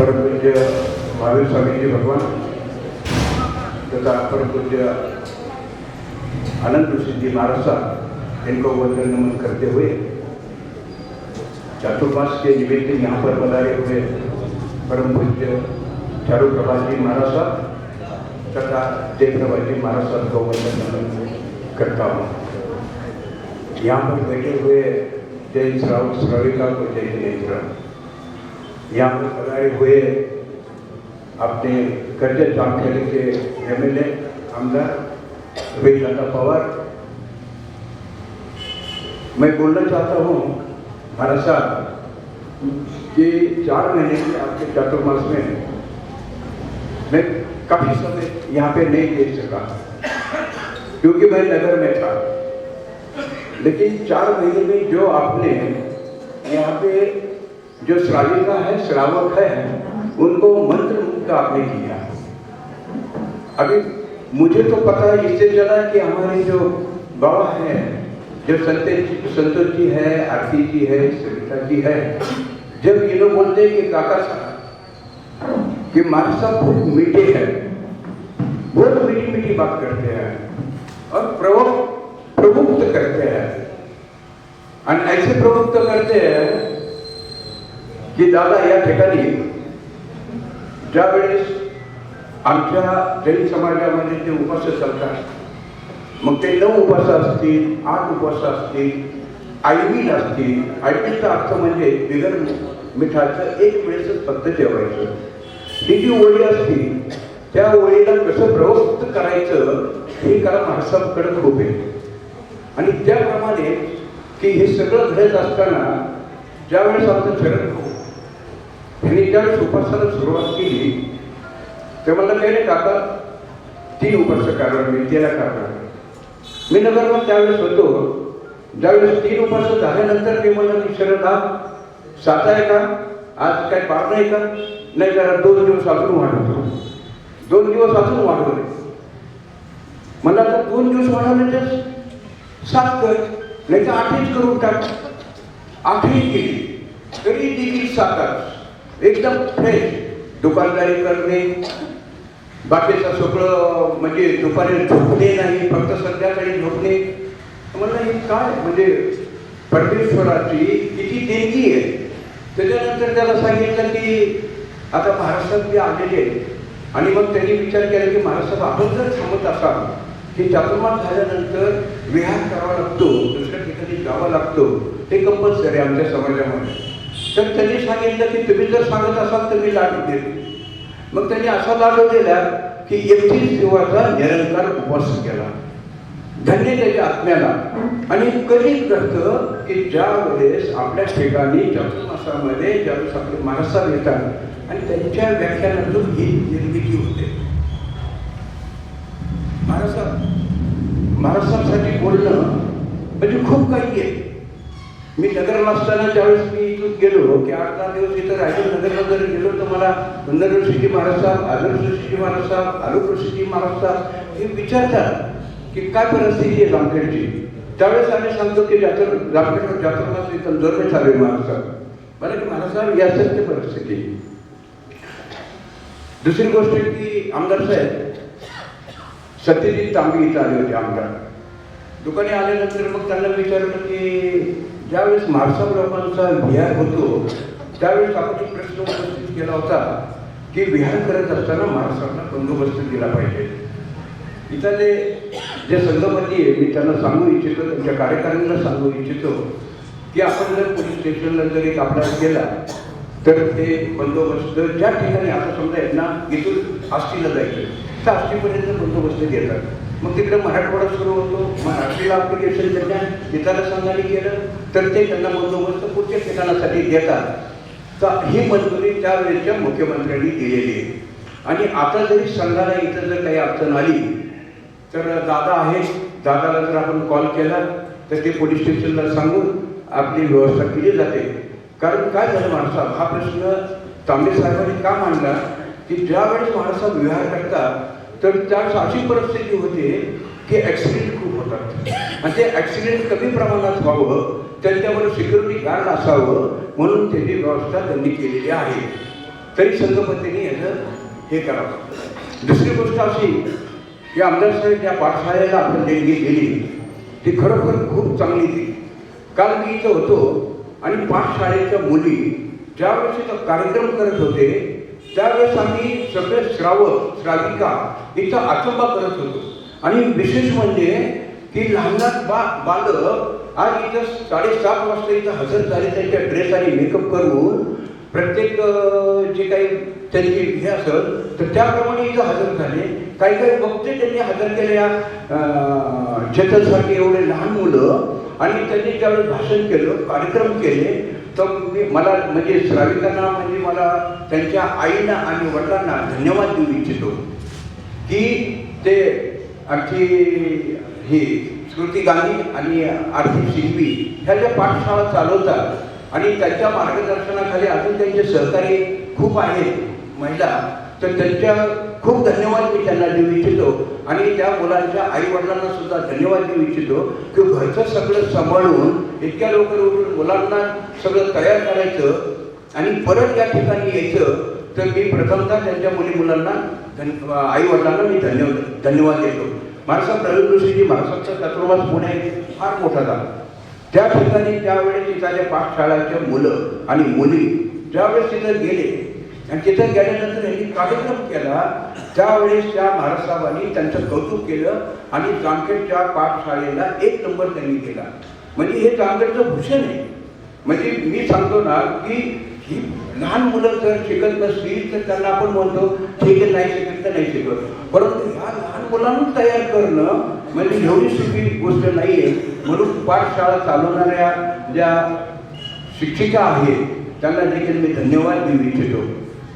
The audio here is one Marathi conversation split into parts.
परमपूज्य महावीर स्वामीजी भगवान, तथा परमपूज्य आनंद ऋषि जी महाराज साहब, इनको वंदन नमन करते हुए चातुर्मास के निमित्त यहाँ पर पधारे हुए परम पूज्य चारू प्रभात जी महाराज साहब, तथा जय प्रभात जी महाराज साहब को वंदन नमन करता हूँ। यहाँ पर बैठे हुए जय श्राव श्रविका को जय जिनेन्द्र यहाँ पर पधारे हुए अपने कर्जत जामखेड़ी के एमएलए, आमदार वेदांता पवार। मैं बोलना चाहता हूँ महाराज साहब कि चार महीने के आपके चातुर्मास में मैं काफ़ी समय यहाँ पे नहीं दे सका, क्योंकि मैं नगर में था। लेकिन चार महीने में जो आपने यहाँ पे जो श्राविका है, श्रावक है, उनको मंत्र मुक्त आपने किया। अभी मुझे तो पता है, इससे चला कि हमारे जो बाबा है जो संते, संतोष जी है, आरती जी है, सविता जी है, जब ये लोग बोलते हैं कि काका साहब, कि मारे साहब बहुत मीठे हैं, बहुत मीठी मीठी बात करते हैं, और प्रवक्त प्रमुक्त करते हैं। आणि ऐसे प्रमुक्त करते हैं की दादा या ठिकाणी ज्या वेळेस आमच्या जैन समाजामध्ये जे उपास चालतात मग ते नऊ उपास असतील आठ उपास असतील आयबील असतील आयबीलचा अर्थ म्हणजे बिगर मिठाचं एक वेळेसच फक्त जेवायचं. ही जी ओळी असती त्या ओळीला कसं प्रवस्त करायचं हे कारण महाराष्ट्राकडे खूप आहे. आणि त्याप्रमाणे की हे सगळं घडत असताना ज्यावेळेस आमचं शरद भाऊ यांनी ज्यावेळेस उपासनाला सुरुवात केली तेव्हा मला काही नाही काका तीन उपासकांवर मी त्याला काका मी नगरवर त्यावेळेस होतो. ज्यावेळेस तीन उपासक झाल्यानंतर ते मला की शरद हा सात आहे का? आज काय पार नाही का? नाही जरा दोन दिवस अजून वाढवतो दोन दिवस अजून वाढवले मला तर दोन दिवस वाढवले तर सात कर नाही तर आठहीच करून टाक. आठही केली. तरी देखील सातच एकदम फ्रेश दुकानदारी करणे. बाकीचं सगळं म्हणजे दुपारी झोपणे नाही फक्त संध्याकाळी झोपणे. म्हणलं हे काय म्हणजे परमेश्वराची किती देणगी आहे. त्याच्यानंतर त्याला सांगितलं की आता महाराष्ट्रात जे आलेले आहेत. आणि मग त्यांनी विचार केला की महाराष्ट्रात आपण जर थांबत असाल की चातुर्मास झाल्यानंतर विहार करावा लागतो. दुसऱ्या ठिकाणी जावा लागतो. ते कंपल्सरी आमच्या समाजामध्ये. तर त्यांनी सांगितलं की तुम्ही जर सांगत असाल तर मी लाडू देतो मग त्यांनी असा लाडू दिला की एकतीस दिवसाचा निरंकार उपवास केला. धन्य त्याच्या आत्म्याला. आणि कधी करतं की ज्या वेळेस आपल्या ठिकाणी चातुर्मासामध्ये ज्यावेळेस आपले महाराष्ट्रात येतात. आणि त्यांच्या व्याख्यानातून ही निर्मिती होते. महाराष्ट्रात महाराष्ट्रासाठी बोलणं म्हणजे खूप काही आहे. मी नगरला असताना ज्यावेळेस मी इथून गेलो की आठ दहा दिवस इथं रायगड नगरला जर गेलो तर मला नंदर ऋषीजी महाराज साहेब आलोक ऋषीजी महाराज साहेब आलोक ऋषीजी महाराज साहेब हे विचारतात की काय परिस्थिती आहे जामखेडची त्यावेळेस आम्ही सांगतो की जात्र जामखेड जातरमास इथं जोरमे महाराज साहेब. मला की महाराज साहेब या सत्य परिस्थिती. दुसरी गोष्ट की आमदार साहेब सत्यजित तांबे इथं आले होते आमदार. दुकाने आल्यानंतर मग त्यांना विचारलं की ज्यावेळेस महाराष्ट्र लोकांचा विहार होतो त्यावेळेस आपण एक प्रश्न उपस्थित केला होता की विहार करत असताना महाराष्ट्राला बंदोबस्त दिला पाहिजे. इथले जे संघपती आहे मी त्यांना सांगू इच्छितो त्यांच्या कार्यकारिणीला सांगू इच्छितो की आपण जर पोलीस स्टेशनला जर एक आपल्याला गेला तर ते बंदोबस्त ज्या ठिकाणी आता समजा यांना इथून आष्टीला जायचं त्या आष्टीपर्यंत बंदोबस्त देतात. मग तिकडे मराठवाडा सुरू होतो. मराठीला अप्लिकेशन त्यांच्या इतर संघाने केलं. तर ते त्यांना बंदोबस्त पुढच्या ठिकाणासाठी देतात. तर ही मंजुरी त्यावेळेच्या मुख्यमंत्र्यांनी दिलेली आहे. आणि आता जरी संघाला इथं जर काही अडचण आली तर दादा आहे दादाला जर आपण कॉल केला तर ते पोलीस स्टेशनला सांगून आपली व्यवस्था केली जाते. कारण काय झालं माणसा हा प्रश्न तांबे साहेबांनी का मांडला की ज्यावेळेस माणसा विहार करतात तर त्या अशी परिस्थिती होते की ॲक्सिडेंट खूप होतात. आणि ते ॲक्सिडेंट कमी प्रमाणात व्हावं त्यांच्यावर सिक्युरिटी गार्ड असावं म्हणून त्याची व्यवस्था त्यांनी केलेली आहे. तरी संघपतीने याचं हे करावं. दुसरी गोष्ट अशी की आमदार साहेब त्या पाठशाळेला आपण देणगी दिली. ती खरोखर खूप चांगली दिली काल मी इथं होतो आणि पाठशाळेच्या मुली ज्यावेळेस कार्यक्रम करत होते त्यावेळेस आम्ही सगळे श्रावक श्राविका इथं अचंबा करत होतो. आणि विशेष म्हणजे की लहान बा बालक आज इथं साडेसात वाजता इथं हजर झाले त्यांच्या ड्रेस आणि मेकअप करून प्रत्येक जे काही त्यांची हे असेल तर त्याप्रमाणे इथं हजर झाले. काही काही वक्ते त्यांनी हजर केलेल्या चेतनसारखे एवढे लहान मुलं आणि त्यांनी त्यावेळेस भाषण केलं कार्यक्रम केले तर मी मला म्हणजे श्राविकांना म्हणजे मला त्यांच्या आईना आणि वडिलांना धन्यवाद देऊ इच्छितो. की ते आमची ही स्मृती गांधी आणि आर्थिक सिंघवी ह्या ज्या पाठशाळा चालवतात आणि त्यांच्या मार्गदर्शनाखाली अजून त्यांचे सहकारी खूप आहेत महिला. तर त्यांच्या खूप धन्यवाद मी त्यांना देऊ इच्छितो. आणि त्या मुलांच्या आई वडिलांना सुद्धा धन्यवाद देऊ इच्छितो की घरचं सगळं सांभाळून इतक्या लवकर उठून मुलांना सगळं तयार करायचं आणि परत या ठिकाणी यायचं तर मी प्रथमतः त्यांच्या मुली मुलांना धन आई वडिलांना मी धन्यवाद धन्यवाद देतो. महाराष्ट्रात प्रवीण जोशीजी महाराष्ट्राचा चतुर्मास पुणे फार मोठा झाला. त्या ठिकाणी ज्यावेळेस तिथल्या पाठशाळाच्या मुलं आणि मुली ज्यावेळेस तिथं गेले आणि तिथं गेल्यानंतर यांनी कार्यक्रम केला. त्यावेळेस त्या महाराष्ट्राबानी त्यांचं कौतुक केलं आणि जामखेडच्या पाठशाळेला एक नंबर त्यांनी केला म्हणजे हे जामखेडचं भूषण आहे. म्हणजे मी सांगतो ना की ही लहान मुलं जर शिकत नसतील तर त्यांना आपण म्हणतो ठीक आहे नाही शिकत तर नाही शिकत. परंतु ह्या लहान मुलांना तयार करणं म्हणजे एवढी सोपी गोष्ट नाही आहे म्हणून पाठशाळा चालवणाऱ्या ज्या शिक्षिका आहेत त्यांना देखील मी धन्यवाद देऊ इच्छितो.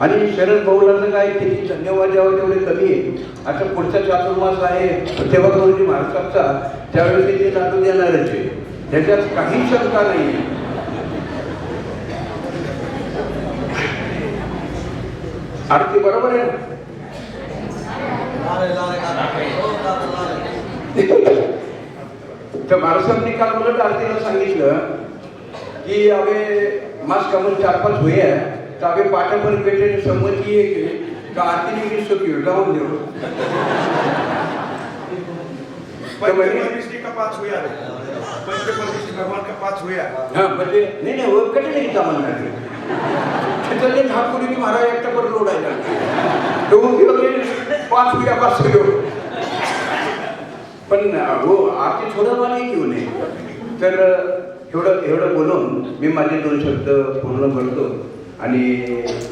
आणि शरद भाऊला काय किती धन्यवाद द्यावं तेवढे कमी आहे. आता पुढचा चातुर्मास आहे. तेव्हा गुरुजी महाराष्ट्राचा त्यावेळेस ते लागू देणारच आहे. त्याच्यात काही शंका नाही. आरती बरोबर आहे तर महाराष्ट्रांनी काल उलट आरतीला सांगितलं की अवे मास्क कामून चार पाच होई आहे. अवे पाठापर भेटेने संमती आहे की का आरतीने मी सुखी जाऊन देऊ. का पाच हुया भगवान का पाच हुया हा म्हणजे नाही नाही ओळख कधी नाही नाही तिथले ठाकुरी महाराज एकटा पर लोडायला किलो पाच होया पाच किलो पण हो आरती थोडं मला घेऊ नये. तर एवढं एवढं बोलून मी माझे दोन शब्द पूर्ण करतो. आणि